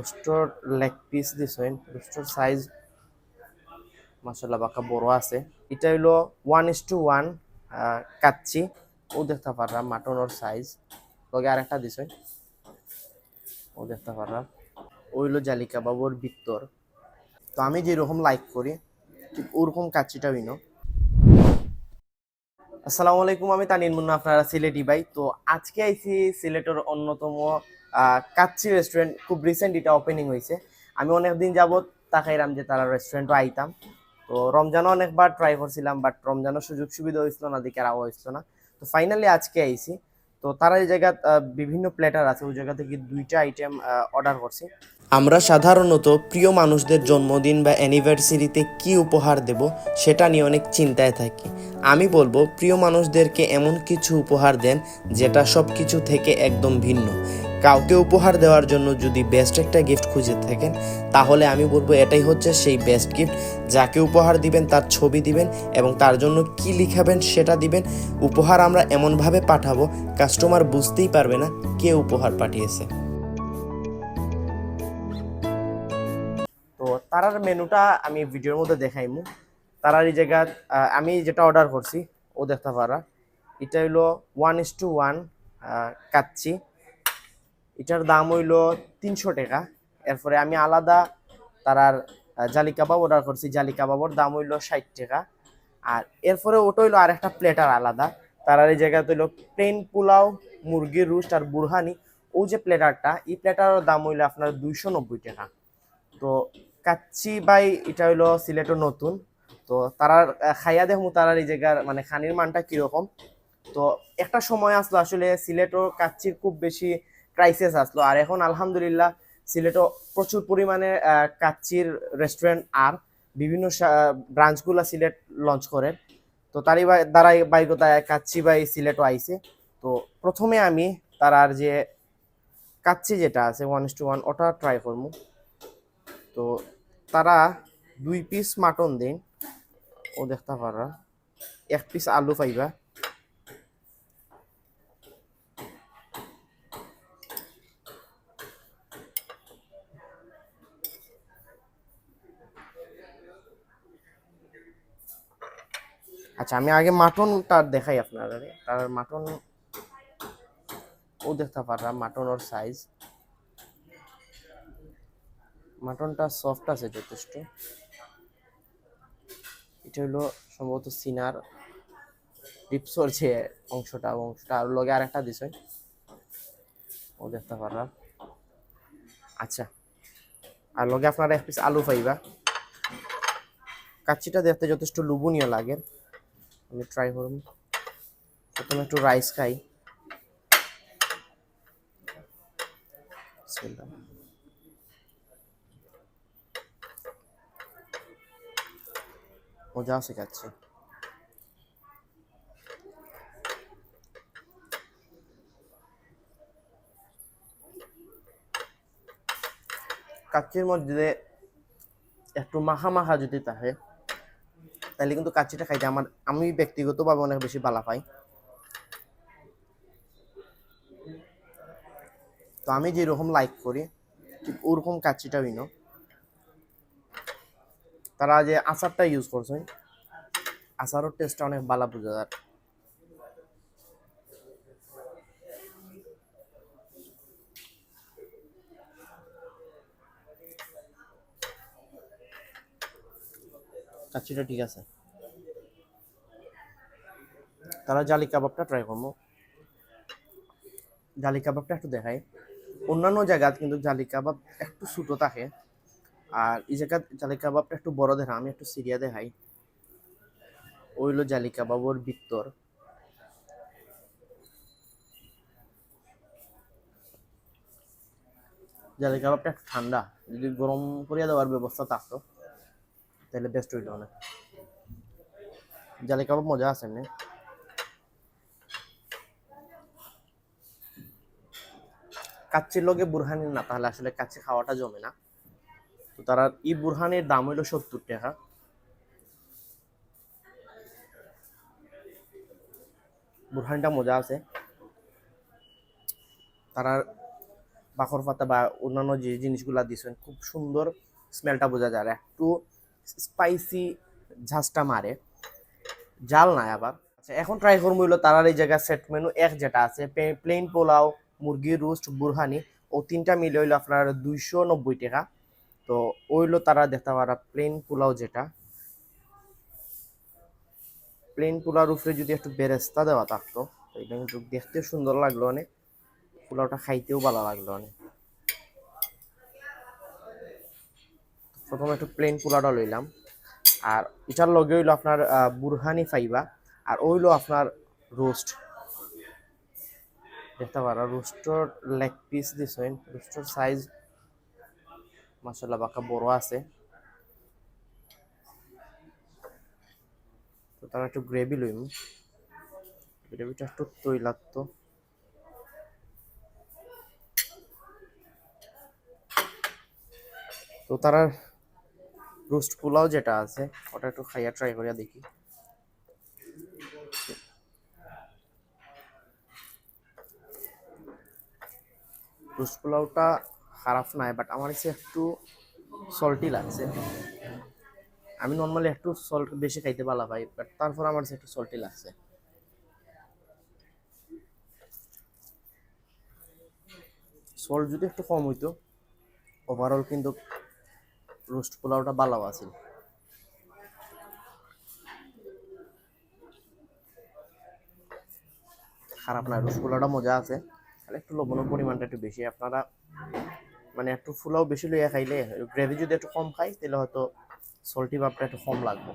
রোস্টর leg piece দিছেন রোস্টর size মাসাল্লাহ বাঁকা বড় আছে। এটা হইল one is to one kacchi. ও দেখতে পারলাম মাটনের সাইজ লগে আরেকটা দিছেন ও দেখতে পারলাম ওইলো জালিকা কাবাবর ভিতর। তো আমি যেরকম লাইক করি, ঠিক ওরকম কাচ্চিটা হইনো আসসালামু আলাইকুম, আমি তানিন মুন্না, আপনারা সিলেটি ভাই তো আজকে আইছি সিলেটের অন্যতম কাচ্চি রেস্টুরেন্ট খুব রিসেন্ট এটা ওপেনিং হয়েছে আমি অনেকদিন যাবত তাকাইলাম যে তারা রেস্টুরেন্টও আইতাম। তো রমজানও অনেকবার ট্রাই করছিলাম বাট রমজানও সুযোগ সুবিধা হয়েছিল না, দিকে আওয়া হয়েছিল না। তো ফাইনালি আজকে আইছি। তো তারা এই জায়গা বিভিন্ন প্লেটার আছে, ওই জায়গা থেকে দুইটা আইটেম অর্ডার করছি। আমরা সাধারণত প্রিয় মানুষদের জন্মদিন বা অ্যানিভার্সারিতে কি উপহার দেব সেটা নিয়ে অনেক চিন্তায় থাকি। আমি বলব, প্রিয় মানুষদেরকে এমন কিছু উপহার দেন যেটা সব কিছু থেকে একদম ভিন্ন। কাউকে উপহার দেওয়ার জন্য যদি বেস্ট একটা গিফট খুঁজে থাকেন, তাহলে আমি বলব এটাই হচ্ছে সেই বেস্ট গিফট যাকে উপহার দিবেন, তার ছবি দিবেন এবং তার জন্য কি লিখাবেন সেটা দিবেন। উপহার আমরা এমনভাবে পাঠাবো কাস্টমার বুঝতেই পারবে না কে উপহার পাঠিয়েছে। তারার মেনুটা আমি ভিডিওর মধ্যে দেখাইমু। তারার এই জায়গা আমি যেটা অর্ডার করছি, ও দেখতে পারা। এটা হইল one is to one kacchi. এটার দাম হইল তিনশো টাকা। এরপরে আমি আলাদা তারার জালি কাবাব অর্ডার করছি। জালি কাবাবর দাম হইল ষাট টাকা। আর এরপরে ওটা হইল আরেকটা প্লেটার আলাদা। তারার এই জায়গাতে হইল প্লেন পোলাও, মুরগির রুস্ট আর বুরহানি। ও যে প্লেটারটা এই প্লেটারের দাম হইল আপনার দুইশো নব্বই টাকা। তো কাচ্চি বাই, এটা হইল সিলেটের নতুন। তো তারার খাইয়া দেখমু তারার এই জায়গার মানে খানির মানটা কীরকম। তো একটা সময় আসলো আসলে সিলেটও কাচ্চির খুব বেশি ক্রাইসিস আসলো। আর এখন আলহামদুলিল্লাহ সিলেটও প্রচুর পরিমাণে কাচ্চির রেস্টুরেন্ট আর বিভিন্ন ব্রাঞ্চগুলো সিলেট লঞ্চ করে। তো তারই দ্বারাই বাইকতায় কাচ্চি বাই সিলেটও আইছে। তো প্রথমে আমি তারার যে কাচ্চি যেটা আছে ওয়ান ইস টু ওয়ান ওটা ট্রাই করব তো তারা দুই পিস মাটন দিন। ও দেখতে পারা। এক পিস আলু পাইবা। আচ্ছা আমি আগে মাটন মাটনটা দেখাই আপনারা তার মাটন ও দেখতে পারলাম মাটনের সাইজ মাটনটা সফট আছে যথেষ্ট। এটা হলো সম্ভবত সিনার রিপসর যে অংশটা অংশটা আর লগে আরেকটা দিছে। ও দেখতে পারলাম। আচ্ছা আর লগে আপনারা এক পিস আলু পাইবা কাচ্চিটা দেখতে যথেষ্ট লুবনীয় লাগে। আমি ট্রাই করব প্রথমে একটু রাইস খাই। বিসমিল্লাহ। মজা আছে খাচ্ছি কাচ্চির মধ্যে একটু মাখা মাখা যদি থাকে, তাহলে কিন্তু কাচ্চিটা খাইতে আমার, আমি ব্যক্তিগতভাবে অনেক বেশি ভালো পাই। তো আমি যেরকম লাইক করি, ঠিক ওরকম কাচ্চিটা হইনো তারা যে আচারটা ইউজ করছে আচারের টেস্টটা অনেক ভালো বোঝা যায়। কাচ্চিটা ঠিক আছে। তারা জালি কাবাবটা ট্রাই করব। জালি কাবাবটা একটু দেখাই। অন্যান্য জায়গাত কিন্তু জালি কাবাব একটু ছোটো থাকে। আর এই জায়গাত জালি কাবাবটা একটু বড় দেখা আমি একটু সিরিয়া দেখাই। ওইলো জালি কাবাবর ভিতর। জালি কাবাবটা একটু ঠান্ডা, যদি গরম করিয়া দেওয়ার ব্যবস্থা থাকতো, তাহলে বেস্ট হইতো অনেক। জালি কাবাব মজা আছে এমনি। কাচ্চির লগে বুরহানি না, তাহলে আসলে কাচ্চি খাওয়াটা জমে না। তো তারা ই বুরহানের দাম হইল সত্তর টাকা। বুরহানটা মজা আছে। তারা বাখর পাতা বা অন্যান্য যে জিনিসগুলা দিয়েছেন, খুব সুন্দর স্মেলটা বোঝা যায় একটু স্পাইসি ঝাঁজটা মারে। জাল নাই আবার। আচ্ছা এখন ট্রাই করব হইল তারার এই জায়গায় সেট মেনু এক যেটা আছে প্লেন পোলাও, মুরগির রোস্ট বুরহানি, ও তিনটা মিলে হইল আপনার দুইশো নব্বই টাকা। তো ওইলো তারা দেখতে পারা প্লেন পোলাও যেটা। প্লেন পোলাওর উপরে যদি একটু বেরেস্তা দেওয়া থাকতো এটা কিন্তু দেখতে সুন্দর লাগল অনেক। পোলাওটা খাইতেও ভালো লাগল অনেক। প্রথমে একটু প্লেন পোলাওটা লইলাম। আর এটার লগে হইল আপনার বুরহানি ফাইবা। আর ওইলো আপনার রোস্ট। দেখতে পারা, রোস্টর লেগ পিস দিছেন। রোস্টর সাইজ মাসাল্লাহ বাঁকা বড় আছে। তো তারা একটু গ্রেভি লইম গ্রেভিটা একটু তৈলাক্ত। তো তারা রোস্ট পোলাও যেটা আছে, ওটা একটু খাইয়া ট্রাই করিয়া দেখি। রোস্ট পোলাওটা খারাপ নাই বাট আমার কাছে একটু সল্টি লাগছে। আমি নর্মালি একটু সল্ট বেশি খাইতে ভালো পাই বাট তারপর আমার কাছে একটু সল্টি লাগছে। সল্ট যদি একটু কম হইতো ওভারঅল কিন্তু রোস্ট পোলাওটা ভালো আছে খারাপ না রোস্ট পোলাওটা মজা আছে, খালি একটু লবণের পরিমাণটা একটু বেশি, আপনারা মানে একটু ফুলাও বেশি লইয়া খাইলে গ্রেভি যদি একটু কম খাই, তাহলে হয়তো সল্টি ভাবটা একটু কম লাগবে।